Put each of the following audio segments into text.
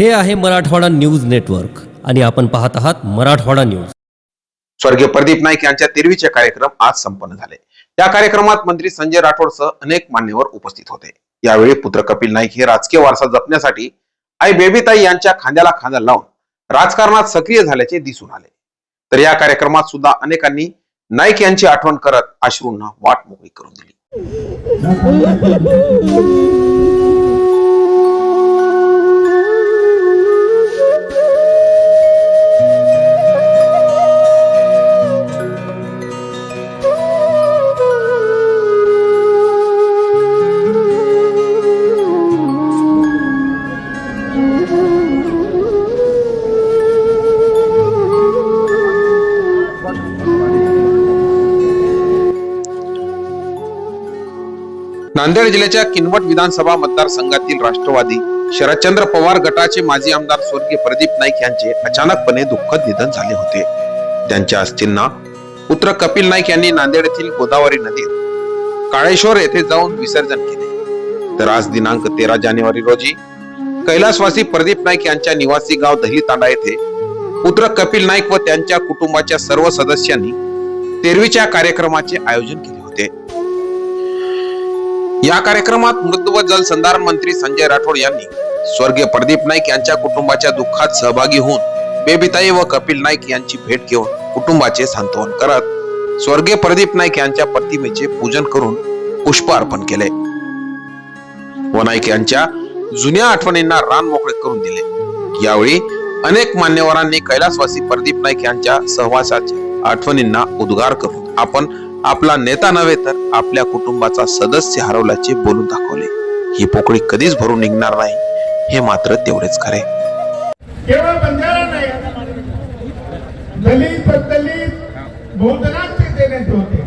हे आहे Marathwada news network आणि आपण पाहत आहात मराठवाडा न्यूज. स्वर्गीय प्रदीप नाईक यांच्या तेरवीचे कार्यक्रम आज संपन्न झाले. या कार्यक्रमात मंत्री संजय राठोडसह अनेक मान्यवर उपस्थित होते. यावेळी पुत्र कपिल नाईक हे राजकीय वारसा जपण्यासाठी आई बेबीताई यांच्या खांद्याला खांदा लावून राजकारणात सक्रिय झाल्याचे दिसून आले. तर या कार्यक्रमात सुद्धा अनेकांनी नाईक यांची आठवण करत अश्रूंना वाट मोकळी करून दिली. नांदेड जिल्ह्याच्या किनवट विधानसभा मतदारसंघातील राष्ट्रवादी शरदचंद्र पवार गटाचे माजी आमदार स्वर्गीय प्रदीप नाईक यांचे अचानकपणे दुःखद निधन झाले होते. त्यांच्या अस्थींना पुत्र कपिल नाईक यांनी नांदेड येथील गोदावरी नदीत काळेश्वर येथे जाऊन विसर्जन केले. तर आज दिनांक तेरा जानेवारी रोजी कैलासवासी प्रदीप नाईक यांच्या निवासी गाव दहली येथे पुत्र कपिल नाईक व त्यांच्या कुटुंबाच्या सर्व सदस्यांनी तेरवीच्या कार्यक्रमाचे आयोजन केले होते. या कार्यक्रमात मृत्यू व जलसंधारण मंत्री संजय राठोड यांनी स्वर्गीय प्रदीप नाईक यांच्या कुटुंबाच्या दुःखात सहभागी होऊन बेबिताई व कपिल नाईक यांची भेट घेऊन कुटुंबाचे सांत्वन करत स्वर्गीय प्रदीप नाईक यांच्या प्रतिमेचे पूजन करून पुष्प अर्पण केले. व नाईक यांच्या जुन्या आठवणींना रान मोकळे करून दिले. यावेळी अनेक मान्यवरांनी कैलासवासी प्रदीप नाईक यांच्या सहवासाच्या आठवणींना उद्गार करून आपण आपला नेता नव्हे तर आपल्या कुटुंबाचा सदस्य हरवल्याचे बोलून दाखवले. ही पोकळी कधीच भरून निघणार नाही. हे मात्र तेवढेच खरे. केवळ बंजारा नाही. दलित दलित बहुजनांचे ते नेते होते.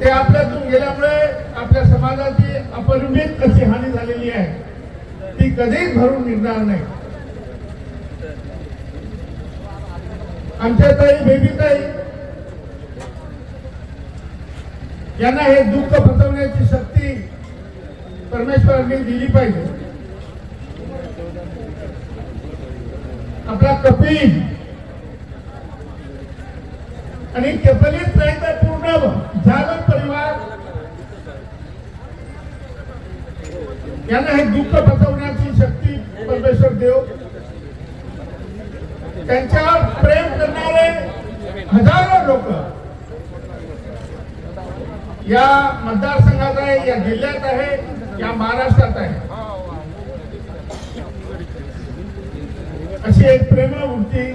ते आपल्यातून गेल्यामुळे आपल्या समाजाची अपरिमित अशी हानी झालेली आहे ती कधीच भरून निघणार नाही. आमच्या ताई बेबीताई यांना हे दुःख पचवण्याची शक्ती परमेश्वरांनी दिली पाहिजे. आपला कपिल आणि कपिलीत नाही तर पूर्ण झालं परिवार. यांना हे दुःख पचवण्याची शक्ती परमेश्वर देव. त्यांच्यावर प्रेम करणारे हजारो लोक या मतदारसंघात आहे या जिल्ह्यात आहे या महाराष्ट्रात आहे. अशी एक प्रेमवृत्ती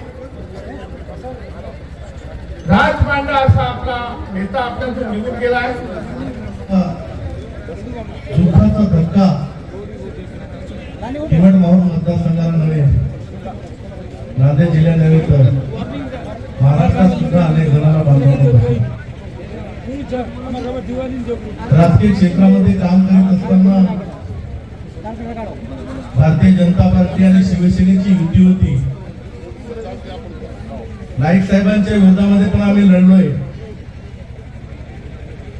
राजमांडा असा आपला नेता आपल्यातून निघून गेला आहे. दुःखाचा धक्का किमट माहूर मतदारसंघाला नव्हे नांदेड जिल्ह्यात नव्हे तर महाराष्ट्रात सुद्धा अनेक जणांना बांधवलं राजकीय क्षेत्रामध्ये काम करत असताना भारतीय जनता पार्टी आणि शिवसेनेची युती होती. नाईक साहेबांच्या विरोधामध्ये पण आम्ही लढलोय.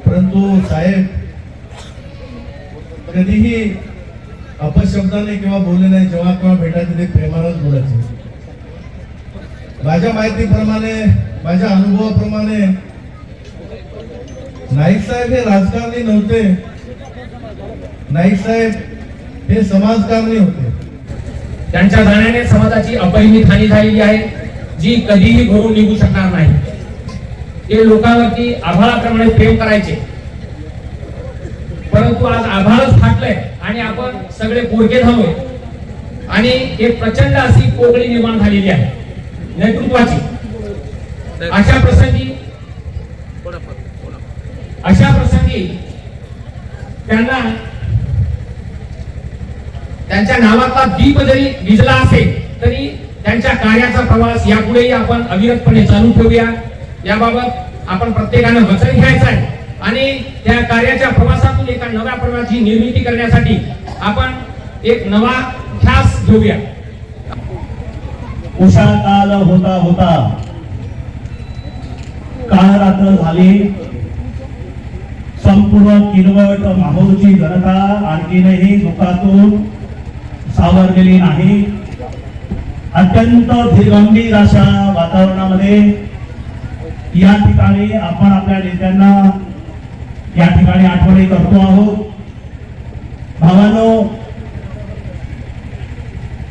परंतु साहेब कधीही अपशब्दाने किंवा बोलले नाही जेव्हा केव्हा भेटायचे ते प्रेमानच बोलायचे. माझ्या माहितीप्रमाणे माझ्या अनुभवाप्रमाणे नाईक साहेब हे राजकारणी नव्हते. नाईक साहेब हे समाजकारणी होते. त्यांच्या जाण्याने समाजाची अपरिमित हानी झालेली आहे जी कधीही भरून निघू शकणार नाही. ते लोकांवरती आभाळाप्रमाणे प्रेम करायचे. परंतु आज आभाळच फाटलंय आणि आपण सगळे पोरके झालोय आणि एक प्रचंड अशी पोकळी निर्माण झालेली आहे. नेतृत्वाची. अशा प्रसंगी अशा प्रसंगी त्यांना त्यांच्या नावातला दीप जरी विजला असेल तरी त्यांच्या कार्याचा प्रवास यापुढेही आपण अविरतपणे चालू ठेवूया. याबाबत आपण प्रत्येकानं वचन घ्यायचं आहे. आणि त्या कार्याच्या प्रवासातून एका नव्या प्रवासाची निर्मिती करण्यासाठी आपण एक नवा ख्यास घेऊया. उषा काल होता होता. काल रात्र झाली. संपूर्ण किनवट माहूरची जनता आणखीनही दुःखातून सावरलेली नाही. अत्यंत गंभीर अशा वातावरणामध्ये या ठिकाणी आपण आपल्या नेत्यांना या ठिकाणी आठवणी करतो आहोत. भावानो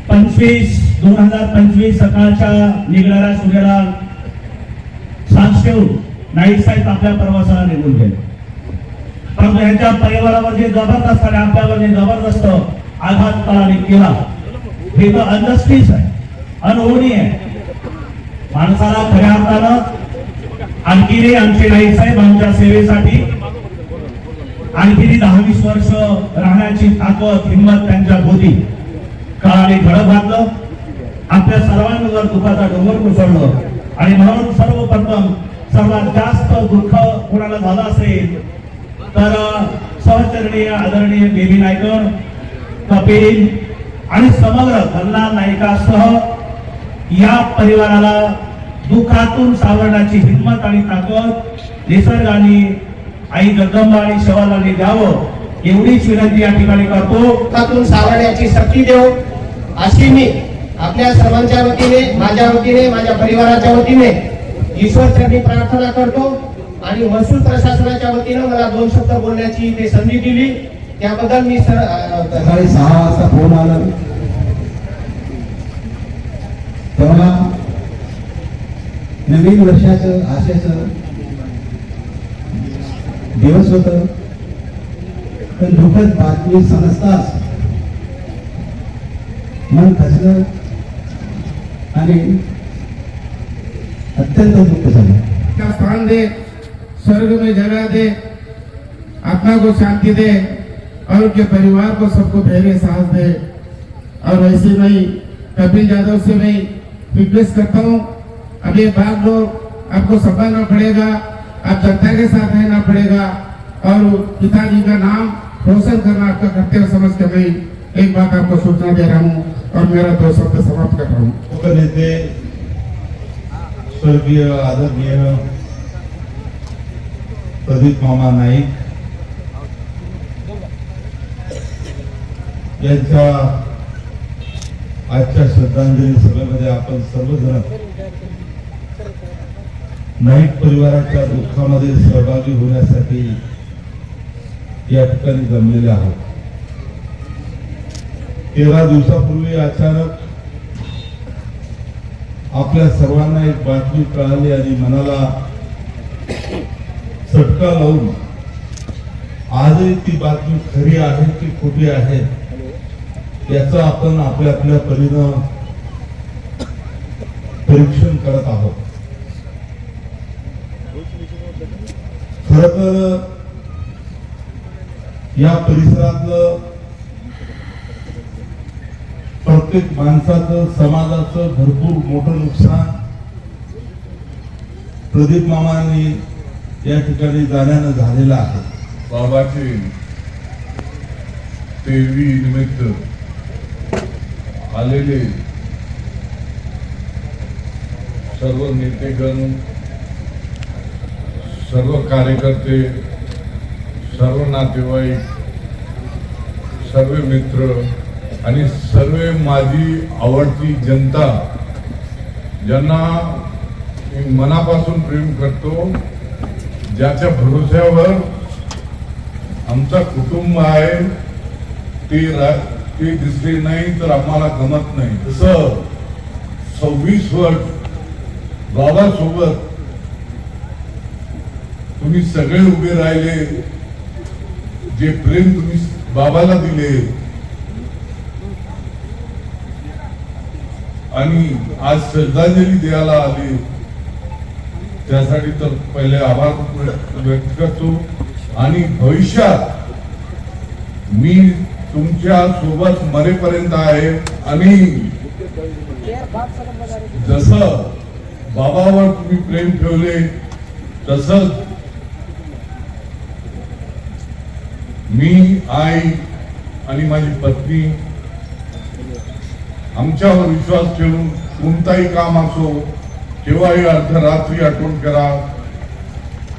पंचवीस दोन हजार पंचवीस सकाळच्या निघणाऱ्या सूर्याला सांज ठेवून नाईक साहेब आपल्या प्रवासाला निघून गेले. परंतु यांच्या परिवारावरती जबरदस्त आणि आपल्यावरती जबरदस्त आघात कराने केला हे तर अनजस्टिस आहे अनहोणी आहे. माणसाला खऱ्या अर्थानं आणखीनही आमचे नाईक साहेब आमच्या सेवेसाठी आणखी दहा वीस वर्ष राहण्याची ताकद हिंमत त्यांच्या होती. काळाने घडत घातलं आपल्या सर्वांवर दुःखाचा डोंगर कोसळलं आणि म्हणून सर्वप्रथम सर्वात जास्त दुःख कोणाला झालं असेल तर सहचरणीय आदरणीय बेबी नायकर कपिल आणि समग्र कल्ला नायकासह या परिवाराला दुःखातून सावरण्याची हिंमत आणि ताकद निसर्गाने आई जगदंबा आणि शवालाने द्यावं एवढीच विनंती या ठिकाणी करतो. दुःखातून सावरण्याची शक्ती देव अशी मी आपल्या सर्वांच्या वतीने माझ्या वतीने माझ्या परिवाराच्या वतीने ईश्वर प्रार्थना करतो. आणि महसूल प्रशासनाच्या वतीनं मला दोन शब्द बोलण्याची इथे संधी दिली. त्याबद्दल मी सर सकाळी सहा वाजता फोन आला. तेव्हा नवीन वर्षाचं आशेचं दिवस होत. पण दुःखद बातमी समजताच मन खचलं आणि अत्यंत दुःख झालं. का स्थान दे स्वर्ग में जगह दे, आत्मा को शांति दे और उनके परिवार को सबको धैर्य साहस दे। और वैसे में कपिल यादव से मैं रिक्वेस्ट करता हूँ अब ये बात लोग आपको संभालना पड़ेगा, आप जनता के साथ रहना पड़ेगा, और पिताजी का नाम रोशन करना आपका कर्तव्य समझ के मैं एक बात आपको सूचना दे रहा हूँ, और मेरा दो शब्द समाप्त कर रहा हूँ। स्वर्गीय आदरणीय प्रदीप मामा नाईक यांच्या आजच्या श्रद्धांजली सभेमध्ये आपण सर्वजण नाईक परिवाराच्या दुःखामध्ये सहभागी होण्यासाठी या ठिकाणी जमलेले आहोत. तेरा दिवसापूर्वी अचानक आपल्या सर्वांना एक बातमी कळाली आणि मनाला चटका लावून. आजही ती बातमी खरी आहे की खोटी आहे याचा आपण आपल्या आपल्या परीनं परीक्षण करत आहोत. खर तर या परिसरातलं प्रत्येक माणसाचं समाजाचं भरपूर मोठं नुकसान प्रदीप मामांनी या ठिकाणी जाण्यानं झालेला आहे. बाबाचे देवी निमित्त आलेले सर्व नेतेगण सर्व कार्यकर्ते सर्व नातेवाईक सर्व मित्र आणि सर्व माझी आवडती जनता ज्यांना मी मनापासून प्रेम करतो ज्याच्या भरोश्यावर आमचं कुटुंब आहे ते ती दिसली दिसले नाही तर आम्हाला गमत नाही. तसं सव्वीस वर्ष बाबासोबत तुम्ही सगळे उभे राहिले जे प्रेम तुम्ही बाबाला दिले. आणि आज श्रद्धांजली द्यायला आली. त्यासाठी तर पहिले आभार व्यक्त करतो. आणि भविष्यात मी तुमच्यासोबत मरेपर्यंत आहे. आणि जस बाबावर तुम्ही प्रेम ठेवले तसंच मी आई आणि माझी पत्नी आमच्यावर विश्वास ठेवून कोणताही काम असो केव्हाही अर्धरात्री आठवण करा?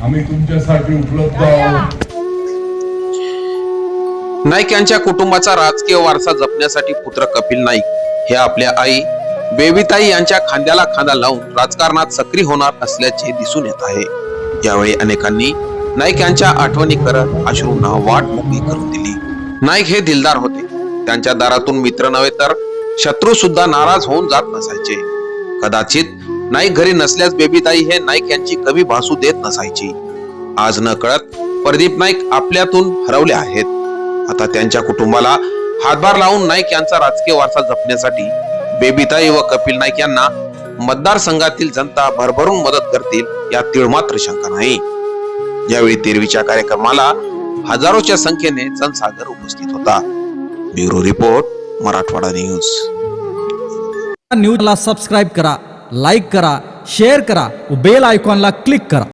आम्ही तुमच्यासाठी उपलब्ध आहोत. नाईक यांच्या कुटुंबाचा राजकीय वारसा जपण्यासाठी पुत्र कपिल नाईक हे आपल्या आई बेबीताई यांच्या खांद्याला खांदा लावून राजकारणात सक्रिय होणार असल्याचे दिसून येत आहे. यावेळी अनेकांनी नाईक यांच्या आठवणी करत अश्रूंना वाट मोकळी करून दिली. नाईक हे दिलदार होते. त्यांच्या दारातून मित्र नव्हे तर शत्रू सुद्धा नाराज होऊन जात नसायचे. कदाचित नाईक घरी नसल्यास बेबीताई हे नाईक यांची कमी भासू देत नसायची. आज न कळत प्रदीप नाईक आपल्यातून हरवले आहेत. आता त्यांच्या कुटुंबाला हातभार लावून नाईक यांचा राजकीय वारसा जपण्यासाठी बेबीताई व कपिल नाईक यांना मतदारसंघातील जनता भरभरून मदत करतील यात तिळमात्र शंका नाही. यावेळी तेरवीच्या कार्यक्रमाला हजारोच्या संख्येने जनसागर उपस्थित होता. Bureau report Marathwada news. न्यूजला सबस्क्राईब करा. लाईक करा शेअर करा व बेल आयकॉनला क्लिक करा